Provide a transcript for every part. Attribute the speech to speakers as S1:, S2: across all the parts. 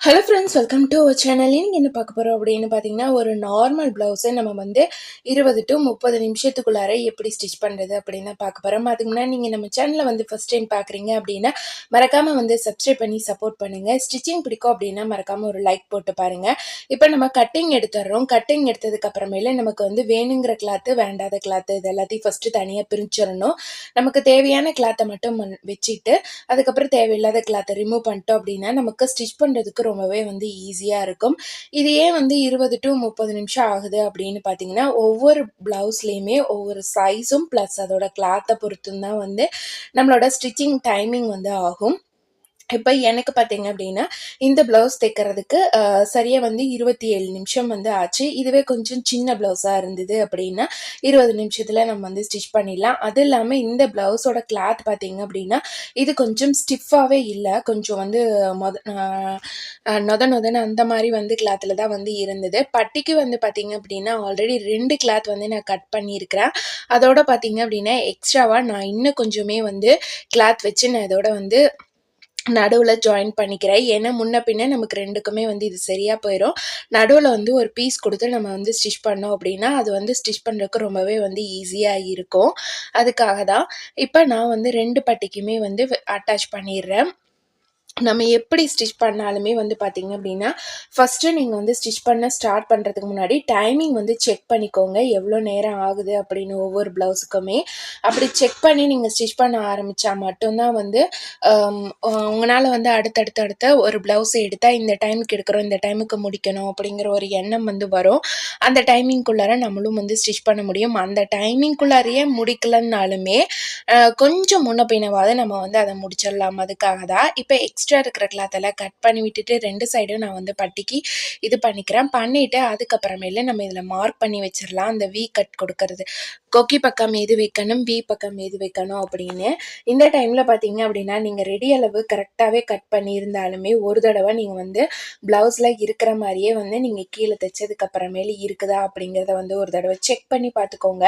S1: Hello friends welcome to our channel நீங்கள் என்ன பார்க்க போகிறோம் அப்படின்னு பார்த்தீங்கன்னா ஒரு நார்மல் ப்ளவுஸை நம்ம வந்து இருபது டு முப்பது நிமிஷத்துக்குள்ளார எப்படி ஸ்டிச் பண்ணுறது அப்படின்னு தான் பார்க்க போகிறோம் அதுக்கு முன்னாடி நீங்கள் நம்ம சேனலில் வந்து ஃபஸ்ட் டைம் பார்க்குறீங்க அப்படின்னா மறக்காமல் வந்து சப்ஸ்கிரைப் பண்ணி சப்போர்ட் பண்ணுங்கள் ஸ்டிச்சிங் பிடிக்கும் அப்படின்னா மறக்காமல் ஒரு லைக் போட்டு பாருங்கள் இப்போ நம்ம கட்டிங் எடுத்துடுறோம். கட்டிங் எடுத்ததுக்கப்புறமேல நமக்கு வந்து வேணுங்கிற கிளாத்து வேண்டாத கிளாத்து இது எல்லாத்தையும் ஃபஸ்ட்டு தனியாக பிரிச்சிடணும் நமக்கு தேவையான கிளாத்தை மட்டும் வச்சுட்டு அதுக்கப்புறம் தேவையில்லாத கிளாத்தை ரிமூவ் பண்ணிட்டோம் அப்படின்னா நமக்கு ஸ்டிச் பண்ணுறதுக்கு ரொம்பவே வந்து ஈஸியாக இருக்கும். இது ஏன் வந்து இருபது டு முப்பது நிமிஷம் ஆகுது அப்படின்னு பார்த்தீங்கன்னா ஒவ்வொரு ப்ளவுஸ்லேயுமே ஒவ்வொரு சைஸும் ப்ளஸ் அதோட கிளாத்தை பொறுத்தும் தான் வந்து நம்மளோட ஸ்டிச்சிங் டைமிங் வந்து ஆகும். இப்போ எனக்கு பார்த்தீங்க அப்படின்னா இந்த ப்ளவுஸ் தைக்கிறதுக்கு சரியாக வந்து இருபத்தி ஏழு நிமிஷம் வந்து ஆச்சு. இதுவே கொஞ்சம் சின்ன ப்ளவுஸாக இருந்தது அப்படின்னா இருபது நிமிஷத்தில் நம்ம வந்து ஸ்டிச் பண்ணிடலாம். அது இல்லாமல் இந்த ப்ளவுஸோட கிளாத் பார்த்தீங்க அப்படின்னா இது கொஞ்சம் ஸ்டிஃபாகவே இல்லை. கொஞ்சம் வந்து மொத நொத நொதன்னு அந்த மாதிரி வந்து கிளாத்தில் தான் வந்து இருந்தது. பட்டிக்கு வந்து பார்த்தீங்க அப்படின்னா ஆல்ரெடி ரெண்டு கிளாத் வந்து நான் கட் பண்ணியிருக்கிறேன். அதோட பார்த்தீங்க அப்படின்னா எக்ஸ்ட்ராவாக நான் இன்னும் கொஞ்சமே வந்து கிளாத் வச்சு நான் இதோட வந்து நடுவில் ஜாயின் பண்ணிக்கிறேன் ஏன்னா முன்ன பின்ன நமக்கு ரெண்டுக்குமே வந்து இது சரியாக போயிடும் நடுவில் வந்து ஒரு பீஸ் கொடுத்து நம்ம வந்து ஸ்டிச் பண்ணோம் அப்படின்னா அது வந்து ஸ்டிச் பண்ணுறதுக்கு ரொம்பவே வந்து ஈஸியாக இருக்கும். அதுக்காக தான் இப்போ நான் வந்து ரெண்டு பட்டிக்குமே வந்து அட்டாச் பண்ணிடுறேன். நம்ம எப்படி ஸ்டிச் பண்ணாலுமே வந்து பார்த்திங்க அப்படின்னா ஃபஸ்ட்டு நீங்கள் வந்து ஸ்டிச் பண்ண ஸ்டார்ட் பண்ணுறதுக்கு முன்னாடி டைமிங் வந்து செக் பண்ணிக்கோங்க. எவ்வளோ நேரம் ஆகுது அப்படின்னு ஒவ்வொரு ப்ளவுஸுக்குமே அப்படி செக் பண்ணி நீங்கள் ஸ்டிச் பண்ண ஆரம்பித்தா மட்டும்தான் வந்து um, உங்களால் வந்து அடுத்தடுத்து அடுத்த ஒரு ப்ளவுஸ் எடுத்தால் இந்த டைமுக்கு எடுக்கிறோம் இந்த டைமுக்கு முடிக்கணும் அப்படிங்கிற ஒரு எண்ணம் வந்து வரும். அந்த டைமிங்குள்ளார நம்மளும் வந்து ஸ்டிச் பண்ண முடியும். அந்த டைமிங்குள்ளாரையே முடிக்கலன்னாலுமே கொஞ்சம் முன்ன பின்னவாது நம்ம வந்து அதை முடிச்சிடலாம். அதுக்காக தான் இப்போ எக்ஸ்ட்ரா இருக்கிற கிளாத்தெல்லாம் கட் பண்ணி விட்டுட்டு ரெண்டு சைடும் நான் வந்து பட்டிக்கு இது பண்ணிக்கிறேன். பண்ணிவிட்டு அதுக்கப்புறமேல நம்ம இதில் மார்க் பண்ணி வச்சிடலாம் அந்த வி கட் கொடுக்கறது. கொக்கி பக்கம் எது வைக்கணும் வி பக்கம் எது வைக்கணும் அப்படின்னு. இந்த டைமில் பார்த்தீங்க அப்படின்னா நீங்கள் ரெடி அளவு கரெக்டாகவே கட் பண்ணியிருந்தாலுமே ஒரு தடவை நீங்கள் வந்து ப்ளவுஸில் இருக்கிற மாதிரியே வந்து நீங்கள் கீழே தைச்சதுக்கப்புறமேலி இருக்குதா அப்படிங்கிறத வந்து ஒரு தடவை செக் பண்ணி பார்த்துக்கோங்க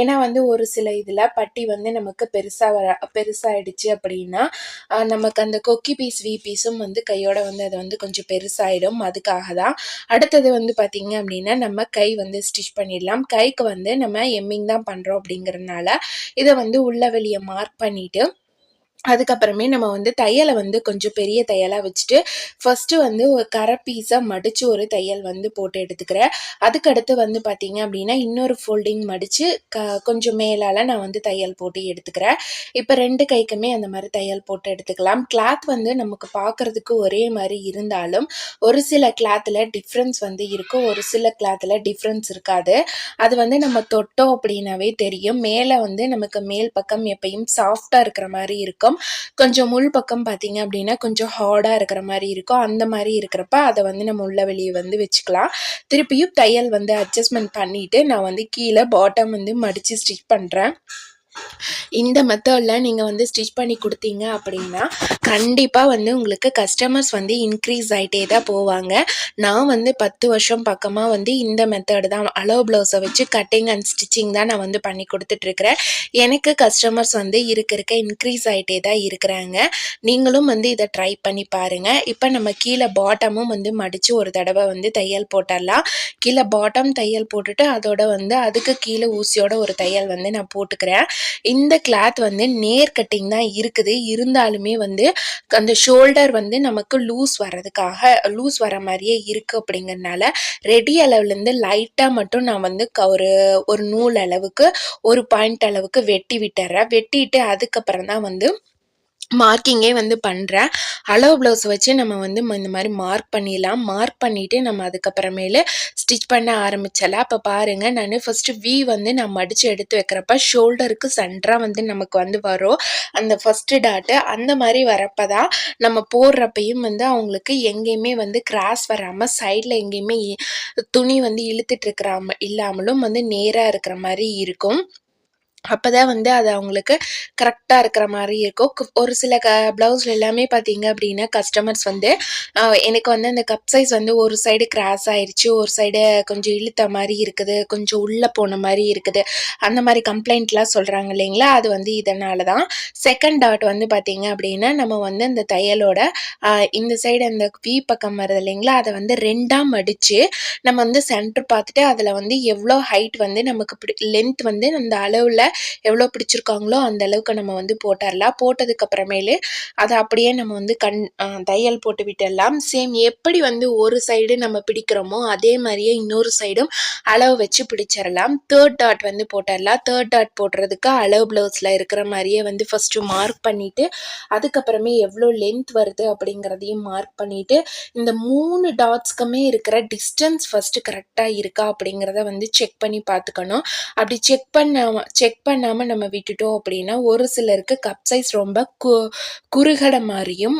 S1: ஏன்னா வந்து ஒரு சில இதில் பட்டி வந்து நமக்கு பெருசாக வர பெருசாகிடுச்சு அப்படின்னா நமக்கு அந்த கொக்கி பீஸ் வி பீஸும் வந்து கையோட வந்து அது வந்து கொஞ்சம் பெருசாகிடும் அதுக்காக தான் அடுத்தது வந்து பார்த்தீங்க அப்படின்னா நம்ம கை வந்து ஸ்டிச் பண்ணிடலாம். கைக்கு வந்து நம்ம எம்மிங் தான் பண்ணுறோம் அப்படிங்கிறதுனால இதை வந்து உள்ள வெளியே மார்க் பண்ணிட்டு அதுக்கப்புறமே நம்ம வந்து தையலை வந்து கொஞ்சம் பெரிய தையலாக வச்சுட்டு ஃபஸ்ட்டு வந்து ஒரு கரை பீஸாக மடித்து ஒரு தையல் வந்து போட்டு எடுத்துக்கிறேன். அதுக்கடுத்து வந்து பார்த்தீங்க அப்படின்னா இன்னொரு ஃபோல்டிங் மடித்து க கொஞ்சம் மேலால் நான் வந்து தையல் போட்டு எடுத்துக்கிறேன். இப்போ ரெண்டு கைக்குமே அந்த மாதிரி தையல் போட்டு எடுத்துக்கலாம். கிளாத் வந்து நமக்கு பார்க்குறதுக்கு ஒரே மாதிரி இருந்தாலும் ஒரு சில கிளாத்தில் டிஃப்ரென்ஸ் வந்து இருக்கும். ஒரு சில கிளாத்தில் டிஃப்ரென்ஸ் இருக்காது. அது வந்து நம்ம தொட்டோம் அப்படின்னாவே தெரியும். மேலே வந்து நமக்கு மேல் பக்கம் எப்பயும் சாஃப்டாக இருக்கிற மாதிரி இருக்கும். கொஞ்சம் முள் பக்கம் பார்த்தீங்க அப்படின்னா கொஞ்சம் ஹார்டாக இருக்கிற மாதிரி இருக்கும். அந்த மாதிரி இருக்கிறப்ப அதை வந்து நம்ம உள்ள வெளியே வந்து வச்சுக்கலாம். திருப்பியும் தையல் வந்து அட்ஜஸ்ட்மெண்ட் பண்ணிவிட்டு நான் வந்து கீழே பாட்டம் வந்து மடித்து ஸ்டிச் பண்ணுறேன் இந்த மெத்தடில் நீங்கள் வந்து ஸ்டிச் பண்ணி கொடுத்தீங்க அப்படின்னா கண்டிப்பாக வந்து உங்களுக்கு கஸ்டமர்ஸ் வந்து இன்க்ரீஸ் ஆகிட்டே தான் போவாங்க. நான் வந்து பத்து வருஷம் பக்கமாக வந்து இந்த மெத்தடு தான் அலோ ப்ளவுஸை வச்சு கட்டிங் அண்ட் ஸ்டிச்சிங் தான் நான் வந்து பண்ணி கொடுத்துட்ருக்குறேன் எனக்கு கஸ்டமர்ஸ் வந்து இருக்க இருக்க இன்க்ரீஸ் ஆகிட்டே தான் இருக்கிறாங்க. நீங்களும் வந்து இதை ட்ரை பண்ணி பாருங்கள் இப்போ நம்ம கீழே பாட்டமும் வந்து மடித்து ஒரு தடவை வந்து தையல் போட்டுடலாம் கீழே பாட்டம் தையல் போட்டுட்டு அதோட வந்து அதுக்கு கீழே ஊசியோட ஒரு தையல் வந்து நான் போட்டுக்கிறேன். இந்த கிளாத் வந்து நேர் கட்டிங் தான் இருக்குது. இருந்தாலுமே வந்து அந்த ஷோல்டர் வந்து நமக்கு லூஸ் வர்றதுக்காக லூஸ் வர மாதிரியே இருக்குது அப்படிங்கிறனால ரெடி அளவுலேருந்து லைட்டாக மட்டும் நான் வந்து க- ஒரு ஒரு நூல் அளவுக்கு ஒரு பாயிண்ட் அளவுக்கு வெட்டி விட்டுறேன். வெட்டிட்டு அதுக்கப்புறம் தான் வந்து மார்க்கிங்கே வந்து பண்ணுறேன் அளவு ப்ளவுஸ் வச்சு நம்ம வந்து ம- இந்த மாதிரி மார்க் பண்ணிடலாம். மார்க் பண்ணிவிட்டு நம்ம அதுக்கப்புறமேலு ஸ்டிச் பண்ண ஆரம்பிச்சலாம். அப்போ பாருங்கள் நான் ஃபஸ்ட்டு வி வந்து நான் மடித்து எடுத்து வைக்கிறப்ப ஷோல்டருக்கு சென்டராக வந்து நமக்கு வந்து வரும். அந்த ஃபஸ்ட்டு டாட்டு அந்த மாதிரி வரப்போ தான் நம்ம போடுறப்பையும் வந்து அவங்களுக்கு எங்கேயுமே வந்து கிராஸ் வராமல் சைடில் எங்கேயுமே துணி வந்து இழுத்துட்டு இருக்கிறாம இல்லாமலும் வந்து நேராக இருக்கிற மாதிரி இருக்கும். அப்போ தான் வந்து அது அவங்களுக்கு கரெக்டாக இருக்கிற மாதிரி இருக்கும். ஒரு சில க ப்ளவுஸில் எல்லாமே பார்த்தீங்க அப்படின்னா கஸ்டமர்ஸ் வந்து எனக்கு வந்து அந்த கப் சைஸ் வந்து ஒரு சைடு கிராஸ் ஆயிடுச்சு ஒரு சைடு கொஞ்சம் இழுத்த மாதிரி இருக்குது கொஞ்சம் உள்ளே போன மாதிரி இருக்குது. அந்த மாதிரி கம்ப்ளைண்ட்லாம் சொல்கிறாங்க இல்லைங்களா? அது வந்து இதனால தான் செகண்ட் டாட் வந்து பார்த்தீங்க அப்படின்னா நம்ம வந்து இந்த தையலோட இந்த சைடு அந்த வீ பக்கம் வருது இல்லைங்களா? அதை வந்து ரெண்டாக மடித்து நம்ம வந்து சென்டர் பார்த்துட்டு அதில் வந்து எவ்வளோ ஹைட் வந்து நமக்கு பிடி லென்த் வந்து அந்த அளவில் எவ்வளோ பிடிச்சிருக்காங்களோ அந்த அளவுக்கு நம்ம வந்து போட்டுடலாம் போட்டதுக்கப்புறமேலு அதை அப்படியே நம்ம வந்து கண் தையல் போட்டு விட்டுடலாம் சேம் எப்படி வந்து ஒரு சைடு நம்ம பிடிக்கிறோமோ அதே மாதிரியே இன்னொரு சைடும் அளவு வச்சு பிடிச்சிடலாம் தேர்ட் டாட் வந்து போட்டுடலாம் தேர்ட் டாட் போடுறதுக்கு அளவு ப்ளவுஸில் இருக்கிற மாதிரியே வந்து ஃபஸ்ட்டு மார்க் பண்ணிவிட்டு அதுக்கப்புறமே எவ்வளோ லென்த் வருது அப்படிங்கிறதையும் மார்க் பண்ணிவிட்டு இந்த மூணு டாட்ஸ்க்குமே இருக்கிற டிஸ்டன்ஸ் ஃபஸ்ட்டு கரெக்டாக இருக்கா அப்படிங்கிறத வந்து செக் பண்ணி பார்த்துக்கணும். அப்படி செக் பண்ண செக் பண்ணாமல் நம்ம விட்டுட்டோம் அப்படின்னா ஒரு சிலருக்கு கப் சைஸ் ரொம்ப கு குறுகலை மாதிரியும்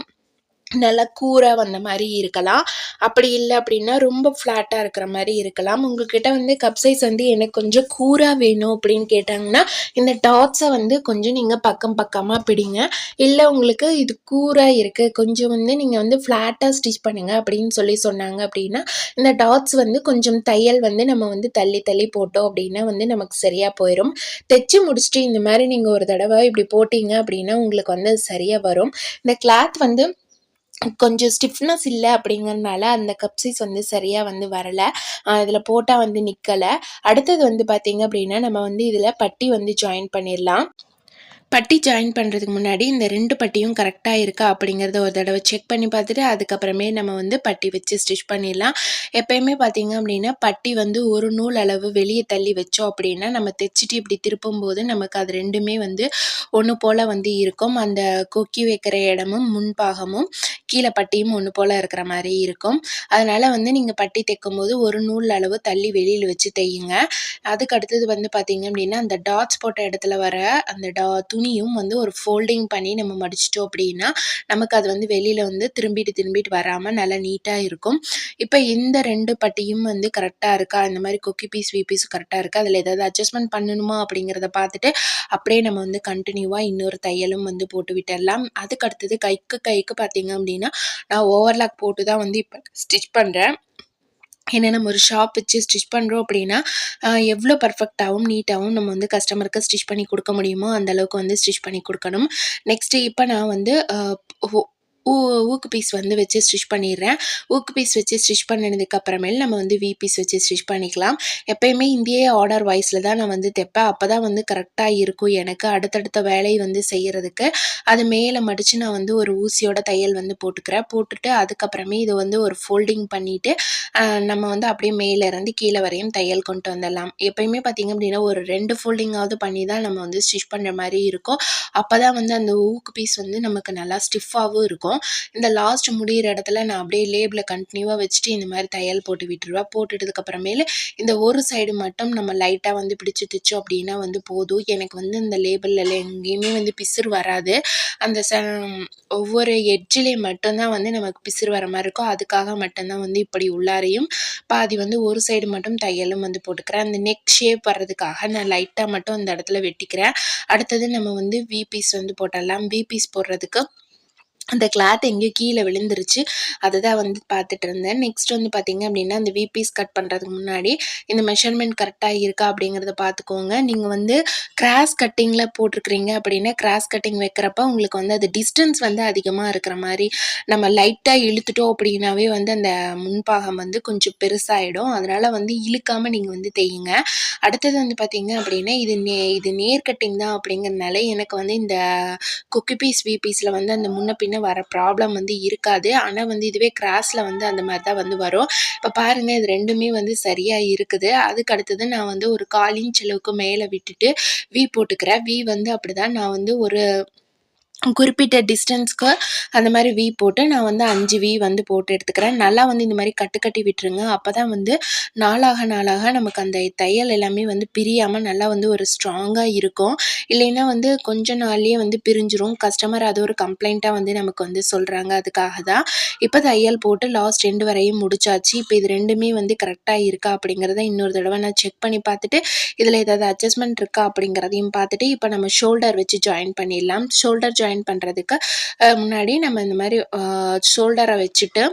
S1: நல்லா கூராக வந்த மாதிரி இருக்கலாம். அப்படி இல்லை அப்படின்னா ரொம்ப ஃப்ளாட்டாக இருக்கிற மாதிரி இருக்கலாம். உங்ககிட்ட வந்து கப் சைஸ் வந்து எனக்கு கொஞ்சம் கூராக வேணும் அப்படின்னு கேட்டாங்கன்னா இந்த டாட்ஸை வந்து கொஞ்சம் நீங்கள் பக்கம் பக்கமாக பிடிங்க. இல்லை உங்களுக்கு இது கூராக இருக்குது கொஞ்சம் வந்து நீங்கள் வந்து ஃப்ளாட்டாக ஸ்டிச் பண்ணுங்கள் அப்படின்னு சொல்லி சொன்னாங்க அப்படின்னா இந்த டாட்ஸ் வந்து கொஞ்சம் தையல் வந்து நம்ம வந்து தள்ளி தள்ளி போட்டோம் அப்படின்னா வந்து நமக்கு சரியாக போயிடும் தைச்சு முடிச்சுட்டு இந்த மாதிரி நீங்கள் ஒரு தடவை இப்படி போட்டிங்க அப்படின்னா உங்களுக்கு வந்து அது சரியாக வரும். இந்த கிளாத் வந்து கொஞ்சம் ஸ்டிஃப்னஸ் இல்லை அப்படிங்கிறதுனால அந்த கப் சைஸ் வந்து சரியாக வந்து வரலை. இதில் போட்டால் வந்து நிற்கலை அடுத்தது வந்து பார்த்தீங்க அப்படின்னா நம்ம வந்து இதில் பட்டி வந்து ஜாயின் பண்ணிடலாம். பட்டி ஜாயின் பண்ணுறதுக்கு முன்னாடி இந்த ரெண்டு பட்டியும் கரெக்டாக இருக்கா அப்படிங்கிறத ஒரு தடவை செக் பண்ணி பார்த்துட்டு அதுக்கப்புறமே நம்ம வந்து பட்டி வச்சு ஸ்டிச் பண்ணிடலாம். எப்பயுமே பார்த்தீங்க அப்படின்னா பட்டி வந்து ஒரு நூல் அளவு வெளியே தள்ளி வச்சோம் அப்படின்னா நம்ம தைச்சிட்டு இப்படி திருப்பும் போது நமக்கு அது ரெண்டுமே வந்து ஒன்று போல் வந்து இருக்கும். அந்த கொக்கி வைக்கிற இடமும் முன்பாகமும் கீழே பட்டியும் ஒன்று போல் இருக்கிற மாதிரி இருக்கும். அதனால் வந்து நீங்கள் பட்டி தைக்கும் போது ஒரு நூல் அளவு தள்ளி வெளியில் வச்சு தையுங்க. அதுக்கு அடுத்தது வந்து பார்த்தீங்க அப்படின்னா அந்த டாட்ஸ் போட்ட இடத்துல வர அந்த டா துணியும் வந்து ஒரு ஃபோல்டிங் பண்ணி நம்ம மடிச்சிட்டோம் அப்படின்னா நமக்கு அது வந்து வெளியில் வந்து திரும்பிட்டு திரும்பிட்டு வராமல் நல்லா நீட்டாக இருக்கும். இப்போ இந்த ரெண்டு பட்டியும் வந்து கரெக்டாக இருக்கா? இந்த மாதிரி கொக்கி பீஸ் வி பீஸ் கரெக்டாக இருக்கா? அதில் ஏதாவது அட்ஜஸ்ட்மெண்ட் பண்ணணுமா அப்படிங்கிறத பார்த்துட்டு அப்படியே நம்ம வந்து கண்டினியூவாக இன்னொரு தையலும் வந்து போட்டு விட்டுடலாம். அதுக்கு அடுத்தது கைக்கு கைக்கு பார்த்தீங்க அப்படின்னா நான் ஓவர்லாக் போட்டு தான் வந்து இப்போ ஸ்டிச் பண்ணுறேன் ஏன்னா நம்ம ஒரு ஷாப் வச்சு ஸ்டிச் பண்ணுறோம் அப்படின்னா எவ்வளோ பர்ஃபெக்டாகவும் நீட்டாகவும் நம்ம வந்து கஸ்டமருக்கு ஸ்டிச் பண்ணி கொடுக்க முடியுமோ அந்த அளவுக்கு வந்து ஸ்டிச் பண்ணி கொடுக்கணும். நெக்ஸ்ட்டு இப்போ நான் வந்து ஊ- ஊக்கு பீஸ் வந்து வச்சு ஸ்டிச் பண்ணிடுறேன். ஊக்கு பீஸ் வச்சு ஸ்டிச் பண்ணதுக்கு அப்புறமேல் நம்ம வந்து வி பீஸ் வச்சு ஸ்டிச் பண்ணிக்கலாம். எப்பயுமே இந்தியே ஆர்டர் வைஸில் தான் நான் வந்து தைப்பேன். அப்போ தான் வந்து கரெக்டாக இருக்கும் எனக்கு. அடுத்தடுத்த வேலையை வந்து செய்கிறதுக்கு அது மேலே மடித்து நான் வந்து ஒரு ஊசியோட தையல் வந்து போட்டுக்கிறேன். போட்டுட்டு அதுக்கப்புறமே இதை வந்து ஒரு ஃபோல்டிங் பண்ணிவிட்டு நம்ம வந்து அப்படியே மேலே இருந்து கீழே வரையும் தையல் கொண்டு வந்துடலாம். எப்பயுமே பார்த்திங்க அப்படின்னா ஒரு ரெண்டு ஃபோல்டிங்காவது பண்ணி தான் நம்ம வந்து ஸ்டிச் பண்ணுற மாதிரி இருக்கும். அப்போ தான் வந்து அந்த ஊக்கு பீஸ் வந்து நமக்கு நல்லா ஸ்டிஃபாகவும் இருக்கும். இந்த லாஸ்ட் முடிகிற இடத்துல நான் அப்படியே லேபிளை கண்டினியூவாக வச்சுட்டு இந்த மாதிரி தையல் போட்டு விட்டுருவேன் போட்டுட்டதுக்கப்புறமேலு இந்த ஒரு சைடு மட்டும் நம்ம லைட்டாக வந்து பிடிச்சி தைச்சோம் அப்படின்னா வந்து போதும். எனக்கு வந்து இந்த லேபிளில் எங்கேயுமே வந்து பிசுறு வராது. அந்த ச ஒவ்வொரு எட்ஜிலே மட்டும்தான் வந்து நமக்கு பிசுறு வர மாதிரி இருக்கும். அதுக்காக மட்டும்தான் வந்து இப்படி உள்ளாரையும் பாதி வந்து ஒரு சைடு மட்டும் தையலும் வந்து போட்டுக்கிறேன். அந்த நெக் ஷேப் வர்றதுக்காக நான் லைட்டாக மட்டும் அந்த இடத்துல வெட்டிக்கிறேன். அடுத்தது நம்ம வந்து வி பீஸ் வந்து போட்டுடலாம். வி பீஸ் போடுறதுக்கு அந்த கிளாத் எங்கேயோ கீழே விழுந்துருச்சு. அதை தான் வந்து பார்த்துட்டு இருந்தேன். நெக்ஸ்ட் வந்து பார்த்தீங்க அப்படின்னா அந்த விபிஸ் கட் பண்ணுறதுக்கு முன்னாடி இந்த மெஷர்மெண்ட் கரெக்டாக இருக்கா அப்படிங்கிறத பார்த்துக்கோங்க. நீங்கள் வந்து கிராஸ் கட்டிங்கில் போட்டிருக்கிறீங்க அப்படின்னா கிராஸ் கட்டிங் வைக்கிறப்ப உங்களுக்கு வந்து அது டிஸ்டன்ஸ் வந்து அதிகமாக இருக்கிற மாதிரி நம்ம லைட்டாக இழுத்துட்டோம் அப்படின்னாவே வந்து அந்த முன்பாகம் வந்து கொஞ்சம் பெருசாகிடும் அதனால் வந்து இழுக்காமல் நீங்கள் வந்து தையுங்க. அடுத்தது வந்து பார்த்தீங்க அப்படின்னா இது நே இது நேர் கட்டிங் தான் அப்படிங்கிறதுனால எனக்கு வந்து இந்த குக்கி பீஸ் விபீஸில் வந்து அந்த முன்ன பின்ன வர ப்ராப்ளம் வந்து இருக்காது. ஆனால் வந்து இதுவே கிராஸில் வந்து அந்த மாதிரி தான் வந்து வரும். இப்போ பாருங்கள் இது ரெண்டுமே வந்து சரியாக இருக்குது. அதுக்கு அடுத்தது நான் வந்து ஒரு கால் இன்ச் அளவுக்கு மேலே விட்டுட்டு வி போட்டுக்கிறேன். வி வந்து அப்படி தான் நான் வந்து ஒரு குறிப்பிட்ட டிஸ்டன்ஸ்க்கு அந்த மாதிரி வி போட்டு நான் வந்து அஞ்சு வி வந்து போட்டு எடுத்துக்கிறேன். நல்லா வந்து இந்த மாதிரி கட்டு கட்டி விட்டுருங்க. அப்போ தான் வந்து நாளாக நாளாக நமக்கு அந்த தையல் எல்லாமே வந்து பிரியாமல் நல்லா வந்து ஒரு ஸ்ட்ராங்காக இருக்கும். இல்லைன்னா வந்து கொஞ்ச நாள்லேயே வந்து பிரிஞ்சிரும். கஸ்டமர் அது ஒரு கம்ப்ளைண்ட்டாக வந்து நமக்கு வந்து சொல்கிறாங்க அதுக்காக தான் இப்போ தையல் போட்டு லாஸ்ட் ரெண்டு வரையும் முடிச்சாச்சு. இப்போ இது ரெண்டுமே வந்து கரெக்டாக இருக்கா அப்படிங்கிறத இன்னொரு தடவை நான் செக் பண்ணி பார்த்துட்டு இதில் ஏதாவது அட்ஜஸ்ட்மெண்ட் இருக்கா அப்படிங்கிறதையும் பார்த்துட்டு இப்போ நம்ம ஷோல்டர் வச்சு ஜாயின் பண்ணிடலாம். ஷோல்டர் ஜாயின் பண்ணுறதுக்கு முன்னாடி நம்ம இந்த மாதிரி ஷோல்டரை வச்சுட்டு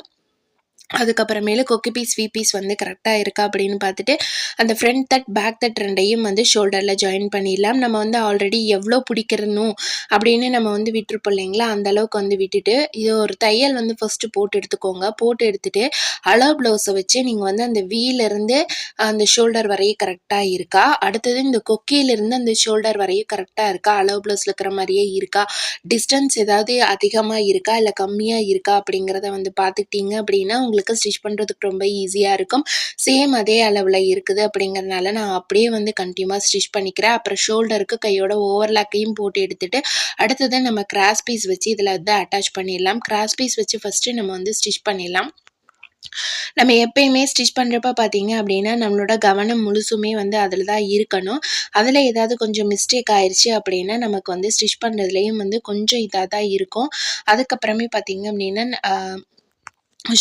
S1: அதுக்கப்புறமேலு கொக்கி பீஸ் வி பீஸ் வந்து கரெக்டாக இருக்கா அப்படின்னு பார்த்துட்டு அந்த ஃப்ரண்ட் தட் பேக் தட் ரெண்டையும் வந்து ஷோல்டரில் ஜாயின் பண்ணிடலாம். நம்ம வந்து ஆல்ரெடி எவ்வளோ பிடிக்கிறணும் அப்படின்னு நம்ம வந்து விட்டுருப்போம் இல்லைங்களா? அந்தளவுக்கு வந்து விட்டுட்டு இது ஒரு தையல் வந்து ஃபஸ்ட்டு போட்டு எடுத்துக்கோங்க. போட்டு எடுத்துகிட்டு அளவு ப்ளவுஸை வச்சு நீங்கள் வந்து அந்த வீலேருந்து அந்த ஷோல்டர் வரையும் கரெக்டாக இருக்கா? அடுத்தது இந்த கொக்கியிலேருந்து அந்த ஷோல்டர் வரையும் கரெக்டாக இருக்கா? அளவு ப்ளவுஸில் இருக்கிற மாதிரியே இருக்கா? டிஸ்டன்ஸ் ஏதாவது அதிகமாக இருக்கா? இல்லை கம்மியாக இருக்கா? அப்படிங்கிறத வந்து பார்த்துக்கிட்டிங்க அப்படின்னா உங்களுக்கு உங்களுக்கு ஸ்டிச் பண்ணுறதுக்கு ரொம்ப ஈஸியாக இருக்கும். சேம் அதே அளவில் இருக்குது அப்படிங்கிறதுனால நான் அப்படியே வந்து கண்டினியூவாக ஸ்டிச் பண்ணிக்கிறேன். அப்புறம் ஷோல்டருக்கு கையோட ஓவர்லாக்கையும் போட்டு எடுத்துகிட்டு அடுத்தது நம்ம கிராஸ் பீஸ் வச்சு இதில் வந்து அட்டாச் பண்ணிடலாம். கிராஸ் பீஸ் வச்சு ஃபஸ்ட்டு நம்ம வந்து ஸ்டிச் பண்ணிடலாம். நம்ம எப்பயுமே ஸ்டிச் பண்ணுறப்ப பார்த்தீங்க அப்படின்னா நம்மளோட கவனம் முழுசுமே வந்து அதில் தான் இருக்கணும். அதில் ஏதாவது கொஞ்சம் மிஸ்டேக் ஆயிடுச்சு அப்படின்னா நமக்கு வந்து ஸ்டிச் பண்ணுறதுலேயும் வந்து கொஞ்சம் இதாக தான் இருக்கும். அதுக்கப்புறமே பார்த்தீங்க அப்படின்னா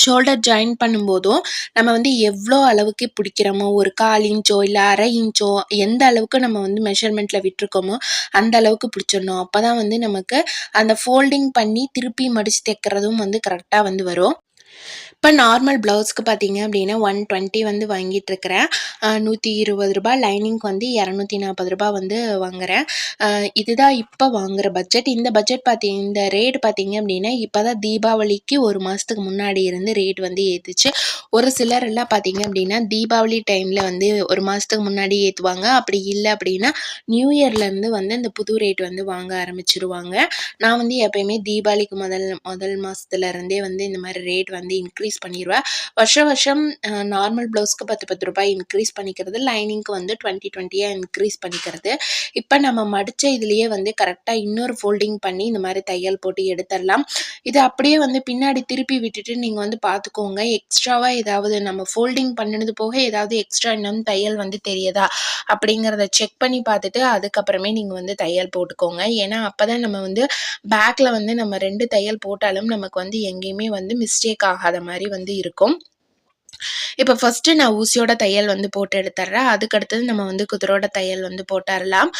S1: ஷோல்டர் ஜாயின் பண்ணும்போதும் நம்ம வந்து எவ்வளோ அளவுக்கு பிடிக்கிறோமோ ஒரு கால் இன்ச்சோ இல்லை அரை இன்ச்சோ எந்த அளவுக்கு நம்ம வந்து மெஷர்மெண்ட்டில் விட்டுருக்கோமோ அந்த அளவுக்கு பிடிச்சிடணும். அப்போ தான் வந்து நமக்கு அந்த ஃபோல்டிங் பண்ணி திருப்பி மடித்து தைக்கிறதும் வந்து கரெக்டாக வந்து வரும். இப்போ நார்மல் ப்ளவுஸ்க்கு பார்த்தீங்க அப்படின்னா ஒன் டுவெண்ட்டி வந்து வாங்கிட்டுருக்கிறேன். நூற்றி இருபது ரூபா லைனிங்க்கு வந்து இரநூத்தி நாற்பது ரூபா வந்து வாங்குகிறேன் இதுதான் இப்போ வாங்குகிற பட்ஜெட் இந்த பட்ஜெட் பார்த்தி இந்த ரேட் பார்த்தீங்க அப்படின்னா இப்போ தான் தீபாவளிக்கு ஒரு மாதத்துக்கு முன்னாடி இருந்து ரேட் வந்து ஏற்றுச்சு ஒரு சிலர் எல்லாம் பார்த்தீங்க அப்படின்னா தீபாவளி டைமில் வந்து ஒரு மாதத்துக்கு முன்னாடி ஏற்றுவாங்க அப்படி இல்லை அப்படின்னா நியூ இயர்லேருந்து வந்து இந்த புது ரேட் வந்து வாங்க ஆரம்பிச்சிருவாங்க. நான் வந்து எப்பயுமே தீபாவளிக்கு முதல் முதல் மாதத்துலேருந்தே வந்து இந்த மாதிரி ரேட் வந்து வந்து இன்க்ரீஸ் பண்ணிடுவேன் வருஷம் வருஷம் நார்மல் ப்ளவுஸ்க்கு பத்து பத்து ரூபாய் இன்க்ரீஸ் பண்ணிக்கிறது லைனிங்க்கு வந்து டுவெண்ட்டி டுவெண்ட்டியாக இன்க்ரீஸ் பண்ணிக்கிறது. இப்போ நம்ம மடித்த இதுலேயே வந்து கரெக்டாக இன்னொரு ஃபோல்டிங் பண்ணி இந்த மாதிரி தையல் போட்டு எடுத்துடலாம். இது அப்படியே வந்து பின்னாடி திருப்பி விட்டுட்டு நீங்கள் வந்து பார்த்துக்கோங்க எக்ஸ்ட்ராவாக ஏதாவது நம்ம ஃபோல்டிங் பண்ணினது போக ஏதாவது எக்ஸ்ட்ரா இன்னும் தையல் வந்து தெரியுதா? அப்படிங்கிறத செக் பண்ணி பார்த்துட்டு அதுக்கப்புறமே நீங்கள் வந்து தையல் போட்டுக்கோங்க. ஏன்னா அப்போ தான் நம்ம வந்து பேக்கில் வந்து நம்ம ரெண்டு தையல் போட்டாலும் நமக்கு வந்து எங்கேயுமே வந்து மிஸ்டேக் ஆகாத மாதிரி மாதிரி வந்து இருக்கும். இப்போ ஃபஸ்ட்டு நான் ஊசியோட தையல் வந்து போட்டு எடுத்துட்றேன் அதுக்கு அடுத்தது நம்ம வந்து குதிரோட தையல் வந்து போட்டுடலாம்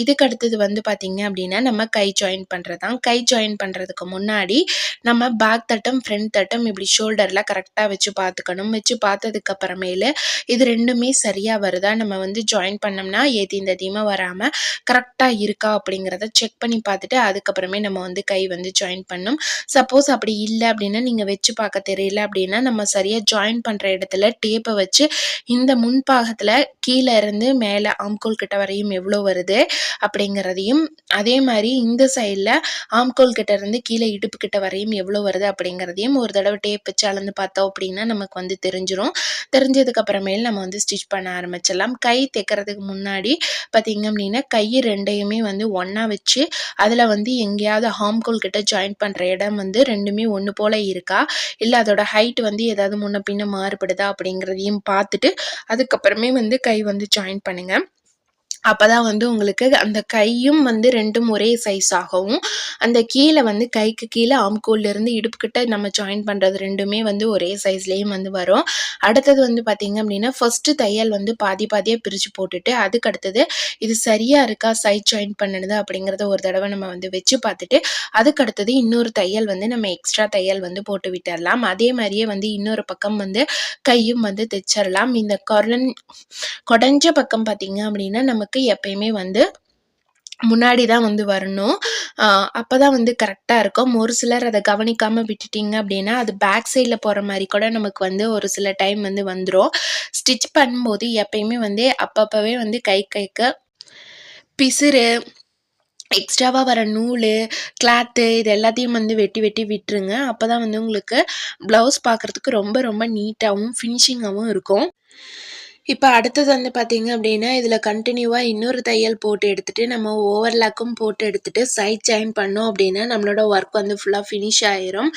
S1: இதுக்கு அடுத்தது வந்து பார்த்திங்க அப்படின்னா நம்ம கை ஜாயின் பண்ணுறது தான் கை ஜாயின் பண்ணுறதுக்கு முன்னாடி நம்ம பேக் தட்டம் ஃப்ரண்ட் தட்டம் இப்படி ஷோல்டரில் கரெக்டாக வச்சு பார்த்துக்கணும் வச்சு பார்த்ததுக்கப்புறமேலு இது ரெண்டுமே சரியாக வருதா? நம்ம வந்து ஜாயின் பண்ணோம்னா ஏற்றி இந்த தீமை வராமல் கரெக்டாக இருக்கா அப்படிங்கிறத செக் பண்ணி பார்த்துட்டு அதுக்கப்புறமே நம்ம வந்து கை வந்து ஜாயின் பண்ணும். சப்போஸ் அப்படி இல்லை அப்படின்னா நீங்கள் வச்சு பார்க்க தெரியல அப்படின்னா நம்ம சரியாக ஜாயின் பண்ணுற இடத்துல டேப்பை வச்சு இந்த முன்பாகத்தில் கீழே இருந்து மேலே ஆம்கோல் கிட்ட வரையும் எவ்வளோ வருது அப்படிங்கிறதையும் அதே மாதிரி இந்த சைடில் ஆம்கோல் கிட்ட இருந்து கீழே இடுப்பு கிட்ட வரையும் எவ்வளோ வருது அப்படிங்கிறதையும் ஒரு தடவை டேப் வச்சு அளந்து பார்த்தோம் அப்படின்னா நமக்கு வந்து தெரிஞ்சிடும் தெரிஞ்சதுக்கப்புறமேல் நம்ம வந்து ஸ்டிச் பண்ண ஆரம்பிச்சிடலாம். கை தைக்கிறதுக்கு முன்னாடி பார்த்தீங்க அப்படின்னா கை ரெண்டையுமே வந்து ஒன்றா வச்சு அதில் வந்து எங்கேயாவது ஹாம்கோல் கிட்ட ஜாயின் பண்ணுற இடம் வந்து ரெண்டுமே ஒன்று போல் இருக்கா? இல்லை அதோட ஹைட் வந்து ஏதாவது முன்ன பின்ன மாறுபடுதா அப்படிங்கிறதையும் பார்த்துட்டு அதுக்கப்புறமே வந்து கை வந்து ஜாயின் பண்ணுங்கள் அப்போ தான் வந்து உங்களுக்கு அந்த கையும் வந்து ரெண்டும் ஒரே சைஸ் ஆகவும் அந்த கீழே வந்து கைக்கு கீழே ஆம்கோல்லேருந்து இடுப்புக்கிட்ட நம்ம ஜாயின் பண்ணுறது ரெண்டுமே வந்து ஒரே சைஸ்லேயும் வந்து வரும். அடுத்தது வந்து பார்த்திங்க அப்படின்னா ஃபஸ்ட்டு தையல் வந்து பாதி பாதியாக பிரித்து போட்டுட்டு அதுக்கு அடுத்தது இது சரியாக இருக்கா சைட் ஜாயின் பண்ணுது அப்படிங்கிறத ஒரு தடவை நம்ம வந்து வச்சு பார்த்துட்டு அதுக்கு அடுத்தது இன்னொரு தையல் வந்து நம்ம எக்ஸ்ட்ரா தையல் வந்து போட்டு விட்டுடலாம் அதே மாதிரியே வந்து இன்னொரு பக்கம் வந்து கையும் வந்து தைச்சிடலாம் இந்த கொரன் கொடைஞ்ச பக்கம் பார்த்திங்க அப்படின்னா நமக்கு நமக்கு எப்பயுமே வந்து முன்னாடி தான் வந்து வரணும். அப்போ தான் வந்து கரெக்டாக இருக்கும். ஒரு சிலர் அதை கவனிக்காமல் விட்டுட்டிங்க அப்படின்னா அது பேக் சைடில் போகிற மாதிரி கூட நமக்கு வந்து ஒரு சில டைம் வந்து வந்துடும் ஸ்டிச் பண்ணும்போது எப்பயுமே வந்து அப்பப்போவே வந்து கை கைக்கு பிசுறு எக்ஸ்ட்ராவாக வர நூல் கிளாத்து இது எல்லாத்தையும் வந்து வெட்டி வெட்டி விட்டுருங்க. அப்போ தான் வந்து உங்களுக்கு ப்ளவுஸ் பார்க்குறதுக்கு ரொம்ப ரொம்ப நீட்டாகவும் ஃபினிஷிங்காகவும் இருக்கும். இப்போ அடுத்தது வந்து பார்த்தீங்க அப்படின்னா, இதில் கண்டினியூவாக இன்னொரு தையல் போட்டு எடுத்துகிட்டு நம்ம ஓவர்லாக்கும் போட்டு எடுத்துகிட்டு சைட் ஜாயின் பண்ணோம் அப்படின்னா, நம்மளோட ஒர்க் வந்து ஃபுல்லாக ஃபினிஷ் ஆயிரும்.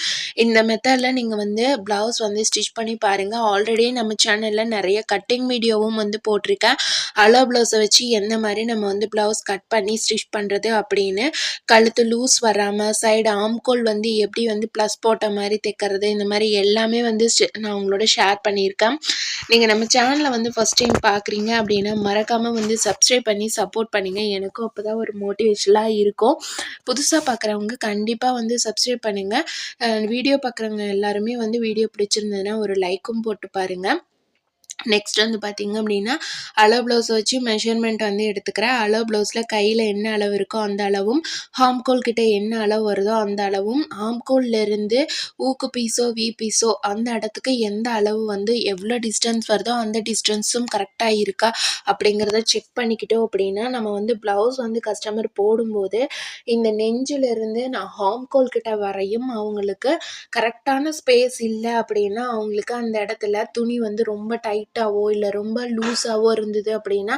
S1: இந்த மெத்தடில் நீங்கள் வந்து ப்ளவுஸ் வந்து ஸ்டிச் பண்ணி பாருங்கள் ஆல்ரெடி நம்ம சேனலில் நிறைய கட்டிங் வீடியோவும் வந்து போட்டிருக்கேன். அலோ ப்ளவுஸை வச்சு எந்த மாதிரி நம்ம வந்து ப்ளவுஸ் கட் பண்ணி ஸ்டிச் பண்ணுறது அப்படின்னு. கழுத்து லூஸ் வராமல் சைடு ஆம்கோல் வந்து எப்படி வந்து ப்ளஸ் போட்ட மாதிரி தைக்கிறது, இந்த மாதிரி எல்லாமே வந்து நான் உங்களோட ஷேர் பண்ணியிருக்கேன். நீங்கள் நம்ம சேனலில் வந்து ஃபர்ஸ்ட் டைம் பார்க்குறீங்க அப்படின்னா, மறக்காமல் வந்து சப்ஸ்கிரைப் பண்ணி சப்போர்ட் பண்ணுங்கள் எனக்கும் அப்போ தான் ஒரு மோட்டிவேஷனாக இருக்கும். புதுசாக பார்க்குறவங்க கண்டிப்பாக வந்து சப்ஸ்கிரைப் பண்ணுங்கள் வீடியோ பார்க்குறவங்க எல்லாருமே வந்து வீடியோ பிடிச்சிருந்ததுன்னா, ஒரு லைக்கும் போட்டு பாருங்கள் நெக்ஸ்ட் வந்து பார்த்திங்க அப்படின்னா, அலோ ப்ளவுஸ் வச்சு மெஷர்மெண்ட் வந்து எடுத்துக்கிறேன். அலோ ப்ளவுஸில் கையில் என்ன அளவு இருக்கோ அந்த அளவும், ஹாம்கோல் கிட்டே என்ன அளவு வருதோ அந்த அளவும், ஹாம்கோல்லேருந்து ஊக்கு பீஸோ, வி பீஸோ அந்த இடத்துக்கு எந்த அளவு வந்து எவ்வளோ டிஸ்டன்ஸ் வருதோ அந்த டிஸ்டன்ஸும் கரெக்டாக இருக்கா அப்படிங்கிறத செக் பண்ணிக்கிட்டோம் அப்படின்னா, நம்ம வந்து ப்ளவுஸ் வந்து கஸ்டமர் போடும்போது, இந்த நெஞ்சிலிருந்து நான் ஹாம்கோல் கிட்ட வரையும் அவங்களுக்கு கரெக்டான ஸ்பேஸ் இல்லை அப்படின்னா, அவங்களுக்கு அந்த இடத்துல துணி வந்து ரொம்ப டைட் டைட்டாவோ, இல்லை ரொம்ப லூஸாவோ இருந்தது அப்படின்னா,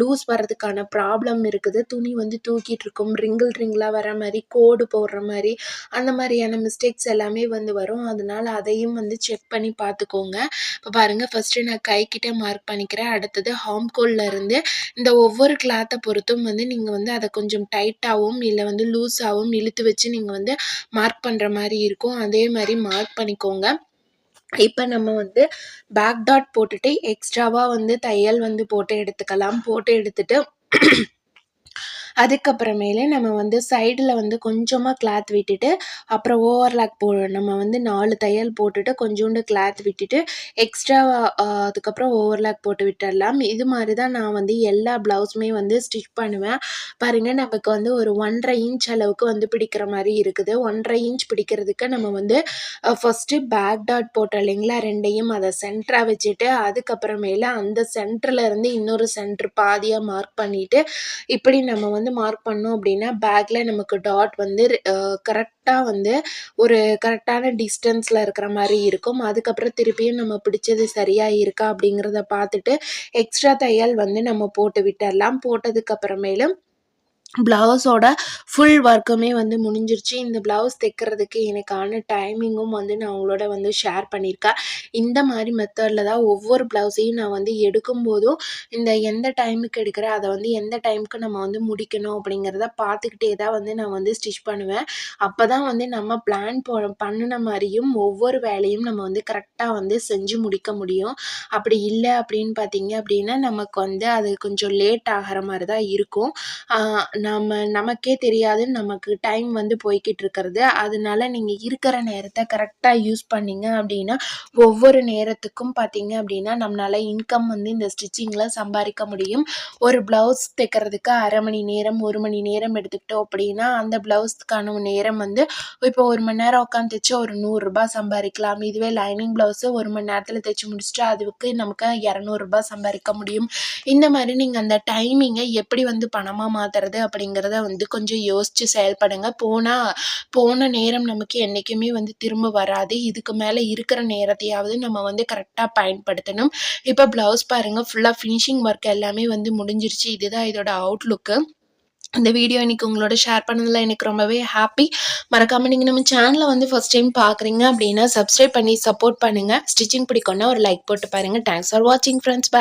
S1: லூஸ் வர்றதுக்கான ப்ராப்ளம் இருக்குது. துணி வந்து தூக்கிட்டு இருக்கும். ரிங்கிள் ரிங்கிளாக வர மாதிரி கோடு போடுற மாதிரி அந்த மாதிரியான மிஸ்டேக்ஸ் எல்லாமே வந்து வரும். அதனால அதையும் வந்து செக் பண்ணி பார்த்துக்கோங்க. இப்போ பாருங்கள் ஃபர்ஸ்ட்டு நான் கைக்கிட்டே மார்க் பண்ணிக்கிறேன். அடுத்தது ஹாம்கோல்ல இருந்து இந்த ஒவ்வொரு கிளாத்தை பொறுத்தும் வந்து நீங்கள் வந்து அதை கொஞ்சம் டைட்டாகவும் இல்லை வந்து லூஸாகவும் இழுத்து வச்சு நீங்கள் வந்து மார்க் பண்ணுற மாதிரி இருக்கும். அதே மாதிரி மார்க் பண்ணிக்கோங்க. இப்போ நம்ம வந்து பேக் டாட் போட்டுட்டு, எக்ஸ்ட்ராவாக வந்து தையல் வந்து போட்டு எடுத்துக்கலாம். போட்டு எடுத்துட்டு அதுக்கப்புறமேலு நம்ம வந்து சைடில் வந்து கொஞ்சமாக கிளாத் விட்டுட்டு, அப்புறம் ஓவர்லாக் போ நம்ம வந்து நாலு தையல் போட்டுட்டு, கொஞ்சோண்டு கிளாத் விட்டுட்டு, எக்ஸ்ட்ரா அதுக்கப்புறம் ஓவர்லாக் போட்டு விட்டுடலாம் இது மாதிரி தான் நான் வந்து எல்லா ப்ளவுஸுமே வந்து ஸ்டிச் பண்ணுவேன். பாருங்கள் நமக்கு வந்து ஒரு 1 1/2 இன்ச் அளவுக்கு வந்து பிடிக்கிற மாதிரி இருக்குது. 1 1/2 இன்ச் பிடிக்கிறதுக்கு நம்ம வந்து ஃபஸ்ட்டு ஃபர்ஸ்ட்டு பேக் டாட் போட்டோம் இல்லைங்களா? ரெண்டையும் அதை சென்டராக வச்சுட்டு, அதுக்கப்புறமேலு அந்த சென்டர்ல இருந்து இன்னொரு சென்டர் பாதியாக மார்க் பண்ணிவிட்டு இப்படி நம்ம வந்து மார்க் பண்ணோம் அப்படின்னா, பேக்ல நமக்கு டாட் வந்து கரெக்டாக வந்து ஒரு கரெக்டான டிஸ்டன்ஸில் இருக்கிற மாதிரி இருக்கும். அதுக்கப்புறம் திருப்பியும் நம்ம பிடிச்சது சரியாக இருக்கா அப்படிங்கிறத பார்த்துட்டு, எக்ஸ்ட்ரா தையல் வந்து நம்ம போட்டு விட்டுடலாம் போட்டதுக்கப்புறமேலும் ப்ளவுஸோட ஃபுல் ஒர்க்குமே வந்து முடிஞ்சிருச்சு. இந்த ப்ளவுஸ் தைக்கிறதுக்கு எனக்கான டைமிங்கும் வந்து நான் உங்களோட வந்து ஷேர் பண்ணியிருக்கேன். இந்த மாதிரி மெத்தடில் தான் ஒவ்வொரு ப்ளவுஸையும் நான் வந்து எடுக்கும்போதும், இந்த எந்த டைமுக்கு எடுக்கிறேன், அதை வந்து எந்த டைமுக்கு நம்ம வந்து முடிக்கணும் அப்படிங்கிறத பார்த்துக்கிட்டே தான் வந்து நான் வந்து ஸ்டிச் பண்ணுவேன். அப்போ தான் வந்து நம்ம பிளான் போ பண்ணின மாதிரியும் ஒவ்வொரு வேலையும் நம்ம வந்து கரெக்டாக வந்து செஞ்சு முடிக்க முடியும். அப்படி இல்லை அப்படின்னு பார்த்தீங்க அப்படின்னா, நமக்கு வந்து அது கொஞ்சம் லேட் ஆகிற மாதிரி தான் இருக்கும். நம்ம நமக்கே தெரியாது நமக்கு டைம் வந்து போய்கிட்டு இருக்கிறது. அதனால நீங்கள் இருக்கிற நேரத்தை கரெக்டாக யூஸ் பண்ணீங்க அப்படின்னா, ஒவ்வொரு நேரத்துக்கும் பார்த்தீங்க அப்படின்னா, நம்மளால இன்கம் வந்து இந்த ஸ்டிச்சிங்கில் சம்பாதிக்க முடியும். ஒரு ப்ளவுஸ் தைக்கிறதுக்கு அரை மணி நேரம், ஒரு மணி நேரம் எடுத்துக்கிட்டோம் அப்படின்னா, அந்த ப்ளவுஸ்க்கான நேரம் வந்து இப்போ ஒரு மணி நேரம் உட்காந்து தைச்சா ஒரு நூறுரூபா சம்பாதிக்கலாம் இதுவே லைனிங் ப்ளவுஸு ஒரு மணி நேரத்தில் தைச்சு முடிச்சுட்டு, அதுக்கு நமக்கு இரநூறுபா சம்பாதிக்க முடியும். இந்த மாதிரி நீங்கள் அந்த டைமிங்கை எப்படி வந்து பணமாக மாற்றுறது அப்படிங்கிறத வந்து கொஞ்சம் யோசிச்சு செயல்படுங்க. போனா போன நேரம் நமக்கு என்றைக்குமே வந்து திரும்ப வராது. இதுக்கு மேலே இருக்கிற நேரத்தையாவது நம்ம வந்து கரெக்டாக பயன்படுத்தணும். இப்போ ப்ளவுஸ் பாருங்கள் ஃபுல்லாக ஃபினிஷிங் ஒர்க் எல்லாமே வந்து முடிஞ்சிருச்சு. இதுதான் இதோட அவுட்லுக்கு. இந்த வீடியோ இன்னைக்கு உங்களோட ஷேர் பண்ணதில் எனக்கு ரொம்பவே ஹாப்பி. மறக்காமல் நீங்கள் நம்ம சேனலை வந்து ஃபஸ்ட் டைம் பார்க்குறீங்க அப்படின்னா, சப்ஸ்கிரைப் பண்ணி சப்போர்ட் பண்ணுங்க. ஸ்டிச்சிங் பிடிக்கும்னா ஒரு லைக் போட்டு பாருங்க. தேங்க்ஸ் ஃபார் வாட்சிங் ஃப்ரெண்ட்ஸ் பாய்.